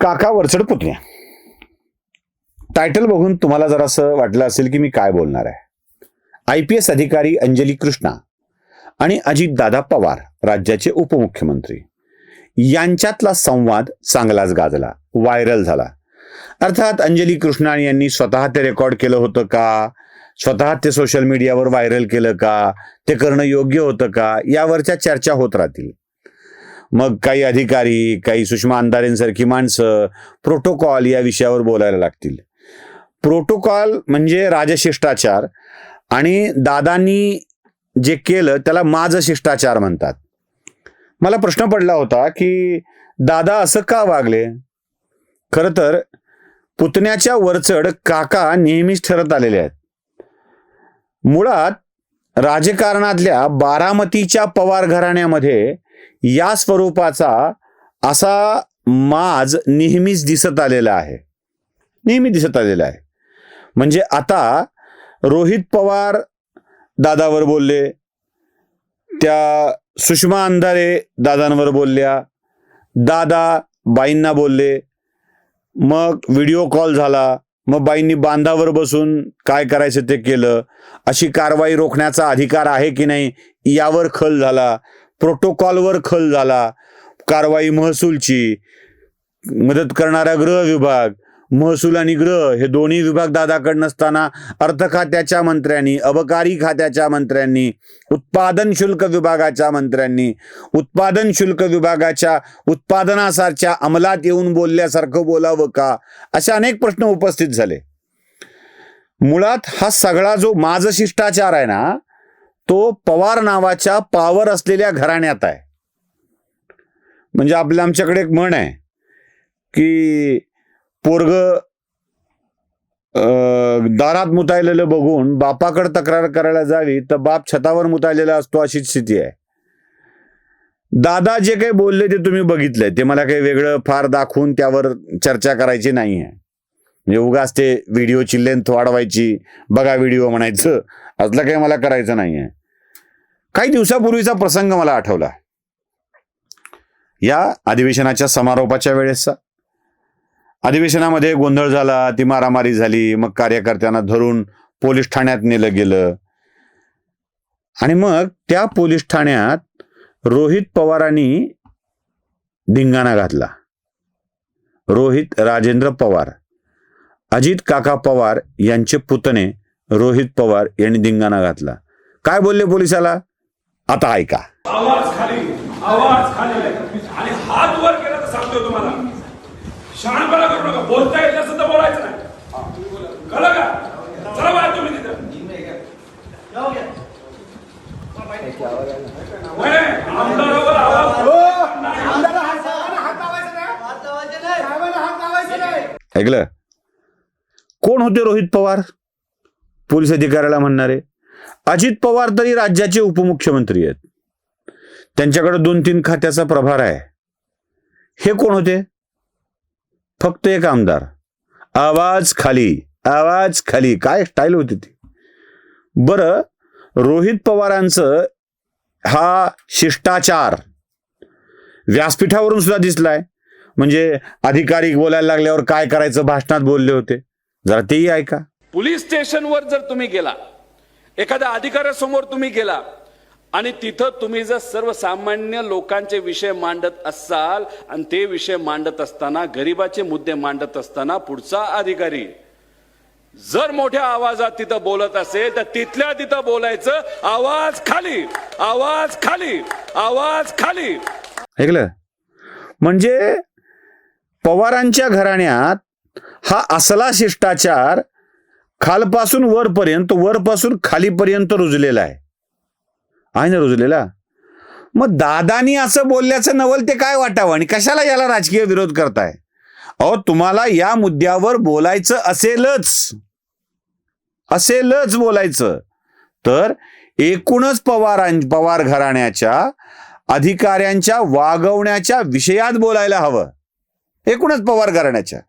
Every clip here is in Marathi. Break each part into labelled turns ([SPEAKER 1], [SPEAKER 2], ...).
[SPEAKER 1] काका वरचड पुतण्या. टायटल बघून तुम्हाला जरासं वाटलं असेल की मी काय बोलणार आहे. आय पी एस अधिकारी अंजली कृष्णा आणि अजितदादा पवार राज्याचे उपमुख्यमंत्री. यांच्यातला संवाद चांगलाच गाजला व्हायरल झाला. अर्थात अंजली कृष्णा यांनी स्वतः ते रेकॉर्ड केलं होतं का? स्वतः ते सोशल मीडियावर व्हायरल केलं का? ते करणं योग्य होतं का? यावरच्या चर्चा होत राहतील. मग काही अधिकारी काही सुषमा अंधारेंसारखी माणसं प्रोटोकॉल या विषयावर बोलायला लागतील. प्रोटोकॉल म्हणजे राजशिष्टाचार आणि दादांनी जे केलं त्याला माझ शिष्टाचार म्हणतात. मला प्रश्न पडला होता की दादा असं का वागले? खरं तर पुतण्याच्या वरचढ काका नेहमीच ठरत आलेले आहेत. मुळात राजकारणातल्या बारामतीच्या पवार घराण्यामध्ये या स्वरूपाचा असा माज नेहमीच दिसत आलेला आहे. नेहमी दिसत आलेला आहे. म्हणजे आता रोहित पवार दादावर बोलले त्या सुषमा अंधारे दादांवर बोलल्या दादा बाईंना बोलले मग व्हिडिओ कॉल झाला मग बाईंनी बांधावर बसून काय करायचं ते केलं अशी कारवाई रोखण्याचा अधिकार आहे की नाही यावर खल झाला. प्रोटोकॉलवर खल झाला. कारवाई महसूलची मदत करणारा गृह विभाग महसूल आणि गृह हे दोन्ही विभाग दादाकडे नसताना अर्थ खात्याच्या मंत्र्यांनी अबकारी खात्याच्या मंत्र्यांनी उत्पादन शुल्क विभागाच्या मंत्र्यांनी उत्पादन शुल्क विभागाच्या उत्पादनासारख्या अंमलात येऊन बोलल्यासारखं बोलावं का? असे अनेक प्रश्न उपस्थित झाले. मुळात हा सगळा जो माझ शिष्टाचार आहे ना तो पवार नावाच्या पावर असलेल्या घराण्यात आहे. म्हणजे आपल्या आमच्याकडे एक म्हण आहे की पोरग दारात मुतायलेलं बघून बापाकडे तक्रार करायला जावी तर बाप छतावर मुतायलेला असतो अशीच स्थिती आहे. दादा जे काही बोलले ते तुम्ही बघितलंय. ते मला काही वेगळं फार दाखवून त्यावर चर्चा करायची नाही आहे. म्हणजे उगाच ते व्हिडिओची लेंथ वाढवायची बघा व्हिडिओ म्हणायचं असलं काही मला करायचं नाही आहे. काही दिवसापूर्वीचा प्रसंग मला आठवला या अधिवेशनाच्या समारोपाच्या वेळेसचा. अधिवेशनामध्ये गोंधळ झाला ती मारामारी झाली मग कार्यकर्त्यांना धरून पोलीस ठाण्यात नेलं गेलं. आणि मग त्या पोलीस ठाण्यात रोहित पवारांनी धिंगाणा घातला. रोहित राजेंद्र पवार अजित काका पवार यांचे पुतणे रोहित पवार यांनी धिंगाणा घातला. काय बोलले पोलिसाला? आता ऐका.
[SPEAKER 2] आवाज खाली आवाज खाली. आणि हात वर केला तर सांगतोय तुम्हाला. शहाणपणा करू नका. बोलता येत नसेल तर बोलायचं नाही. कळलं का? चला बाहेर तुम्ही तिथं. होय, आमदारावर आवाज
[SPEAKER 1] ऐकलं? कोण होते रोहित पवार? पोलीस अधिकाऱ्याला म्हणणारे. अजित पवार तरी राज्याचे उपमुख्यमंत्री आहेत. त्यांच्याकडे दोन तीन खात्याचा प्रभार आहे. हे कोण होते? फक्त एक आमदार. आवाज खाली आवाज खाली. काय स्टाईल होती ती? बरं रोहित पवारांचं हा शिष्टाचार व्यासपीठावरून सुद्धा दिसलाय. म्हणजे अधिकारी बोलायला लागल्यावर काय करायचं भाषणात बोलले होते? जरा तेही ऐका.
[SPEAKER 3] पोलीस स्टेशनवर जर तुम्ही गेला एखाद्या अधिकाऱ्यासमोर तुम्ही गेला आणि तिथं तुम्ही जर सर्वसामान्य लोकांचे विषय मांडत असाल आणि ते विषय मांडत असताना गरिबाचे मुद्दे मांडत असताना पुढचा अधिकारी जर मोठ्या आवाजात तिथं बोलत असेल तर तिथल्या तिथं बोलायचं आवाज खाली आवाज खाली आवाज खाली.
[SPEAKER 1] ऐकलं? म्हणजे पवारांच्या घराण्यात हा असला शिष्टाचार खालपासून वरपर्यंत वरपासून खालीपर्यंत रुजलेला आहे. आहे ना रुजलेला? मग दादानी असं बोलल्याचं नवल ते काय वाटावं? आणि कशाला याला राजकीय विरोध करताय? अहो तुम्हाला या मुद्द्यावर बोलायचं असेलच. असेलच बोलायचं. तर एकूणच पवारां पवार घराण्याच्या अधिकाऱ्यांच्या वागवण्याच्या विषयात बोलायला हवं. एकूणच पवार घराण्याच्या.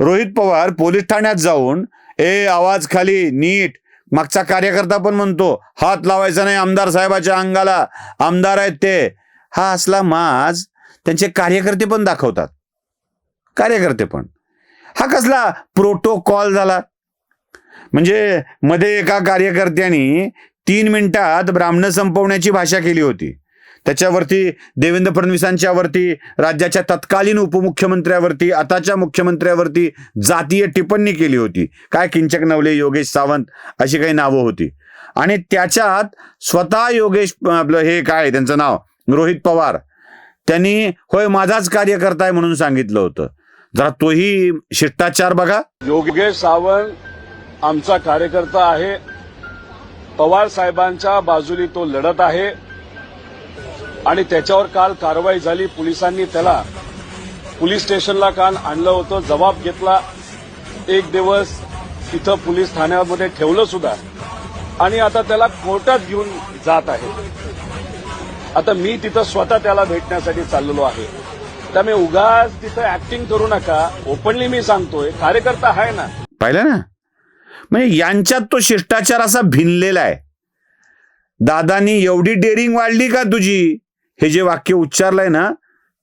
[SPEAKER 1] रोहित पवार पोलीस ठाण्यात जाऊन ए आवाज खाली नीट. मागचा कार्यकर्ता पण म्हणतो हात लावायचा नाही आमदार साहेबाच्या अंगाला. आमदार आहेत ते. हा असला माज त्यांचे कार्यकर्ते पण दाखवतात. कार्यकर्ते पण. हा कसला प्रोटोकॉल झाला? म्हणजे मध्ये एका कार्यकर्त्यांनी तीन मिनिटात ब्राह्मण संपवण्याची भाषा केली होती. त्याच्यावरती देवेंद्र फडणवीसांच्यावरती राज्याच्या तत्कालीन उपमुख्यमंत्र्यावरती आताच्या मुख्यमंत्र्यावरती जातीय टिप्पणी केली होती. काय किंचक नवले योगेश सावंत अशी काही नावं होती. आणि त्याच्यात स्वतः योगेश आपलं हे काय त्यांचं नाव रोहित पवार त्यांनी होय माझाच कार्यकर्ता आहे म्हणून सांगितलं होतं. जरा तोही शिष्टाचार बघा.
[SPEAKER 3] योगेश सावंत आमचा कार्यकर्ता आहे. पवार साहेबांच्या बाजूनी तो लढत आहे. आणि त्याच्यावर काल कारवाई झाली. पोलिसांनी त्याला पोलीस स्टेशनला काल आणलं होतं. जबाब घेतला. एक दिवस तिथं पोलीस ठाण्यामध्ये ठेवलं सुद्धा. आणि आता त्याला कोर्टात घेऊन जात आहे. आता मी तिथं स्वतः त्याला भेटण्यासाठी चाललेलो आहे. त्यामुळे उगाच तिथं ऍक्टिंग करू नका. ओपनली मी सांगतोय. कार्यकर्ता आहे ना.
[SPEAKER 1] पाहिलं ना? म्हणजे यांच्यात तो शिष्टाचार असा भिनलेला आहे. दादानी एवढी डेअरिंग वाढली का तुझी? हे जे वाक्य उच्चारलंय ना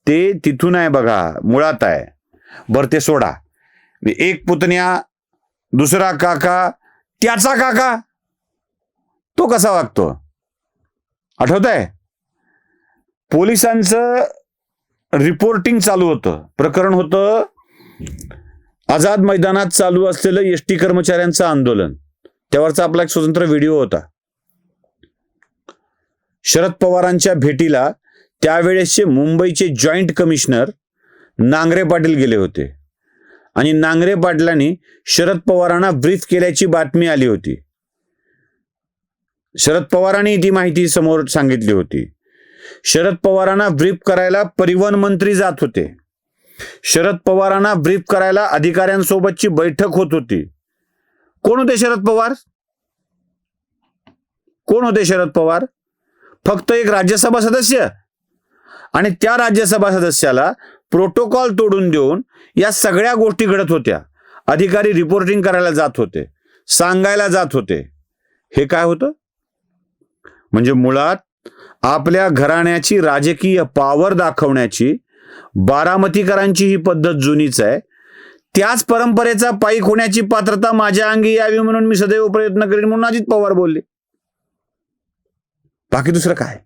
[SPEAKER 1] ते तिथून आहे बघा मुळात आहे. बरं ते सोडा. एक पुतण्या दुसरा काका त्याचा काका. तो कसा वागतो? आठवत आहे पोलिसांचं रिपोर्टिंग चालू होतं. प्रकरण होतं आझाद मैदानात चालू असलेलं एस टी कर्मचाऱ्यांचं आंदोलन. त्यावरचा आपला एक स्वतंत्र व्हिडिओ होता. शरद पवारांच्या भेटीला त्यावेळेसचे मुंबईचे जॉईंट कमिशनर नांगरे पाटील गेले होते. आणि नांगरे पाटलांनी शरद पवारांना ब्रीफ केल्याची बातमी आली होती. शरद पवारांनी ती माहिती समोर सांगितली होती. शरद पवारांना ब्रीफ करायला परिवहन मंत्री जात होते. शरद पवारांना ब्रीफ करायला अधिकाऱ्यांसोबतची बैठक होत होती. कोण होते शरद पवार? कोण होते शरद पवार? फक्त एक राज्यसभा सदस्य? आणि त्या राज्यसभा सदस्याला प्रोटोकॉल तोडून देऊन या सगळ्या गोष्टी घडत होत्या. अधिकारी रिपोर्टिंग करायला जात होते. सांगायला जात होते. हे काय होतं? म्हणजे मुळात आपल्या घराण्याची राजकीय पावर दाखवण्याची बारामतीकरांची ही पद्धत जुनीच आहे. त्याच परंपरेचा पायी होण्याची पात्रता माझ्या अंगी यावी म्हणून मी सदैव प्रयत्न करेन म्हणून अजित पवार बोलले. बाकी दुसरं काय?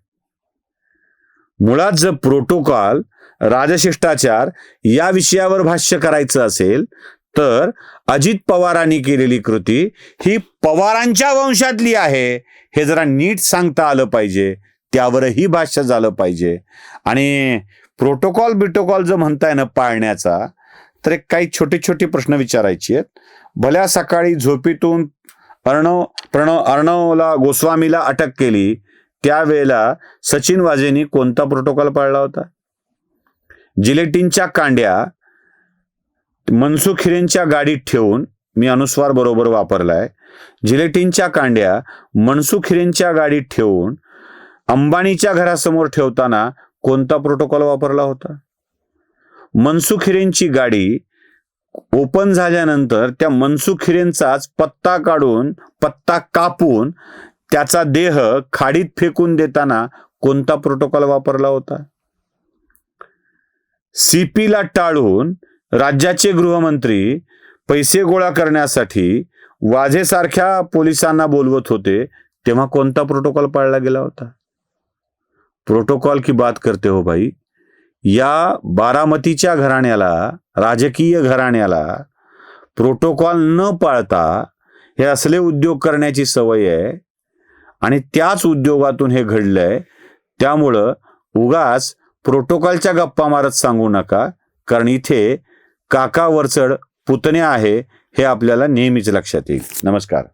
[SPEAKER 1] मुळात जर प्रोटोकॉल राजशिष्टाचार या विषयावर भाष्य करायचं असेल तर अजित पवारांनी केलेली कृती ही पवारांच्या वंशातली आहे. हे जरा नीट सांगता आलं पाहिजे. त्यावरही भाष्य झालं पाहिजे. आणि प्रोटोकॉल बिटोकॉल जर म्हणताय ना पाळण्याचा तर एक काही छोटे छोटे प्रश्न विचारायचे आहेत. भल्या सकाळी झोपीतून अर्णव प्रणव अर्णवला गोस्वामीला अटक केली त्यावेळेला सचिन वाजेनी कोणता प्रोटोकॉल पाळला होता? जिलेटिनच्या कांड्या मनसुख हिरेंच्या गाडीत ठेवून मी अनुस्वार बरोबर वापरलाय. जिलेटिनच्या कांड्या मनसुख हिरेंच्या गाडीत ठेवून अंबानीच्या घरासमोर ठेवताना कोणता प्रोटोकॉल वापरला होता? मनसुख हिरेंची गाडी ओपन झाल्यानंतर त्या मनसुख हिरेंचाच पत्ता काढून पत्ता कापून त्याचा देह खाडीत फेकून देताना कोणता प्रोटोकॉल वापरला होता? सीपीला टाळून राज्याचे गृहमंत्री पैसे गोळा करण्यासाठी वाझेसारख्या पोलिसांना बोलवत होते तेव्हा कोणता प्रोटोकॉल पाळला गेला होता? प्रोटोकॉल की बात करते हो भाई या बारामतीच्या घराण्याला राजकीय घराण्याला प्रोटोकॉल न पाळता हे असले उद्योग करण्याची सवय आहे आणि त्याच उद्योगातून हे घडलंय. त्यामुळं उगाच प्रोटोकॉलच्या गप्पा मारत सांगू नका कारण इथे काका वरचड पुतण्या आहे हे आपल्याला नेहमीच लक्षात येईल. नमस्कार.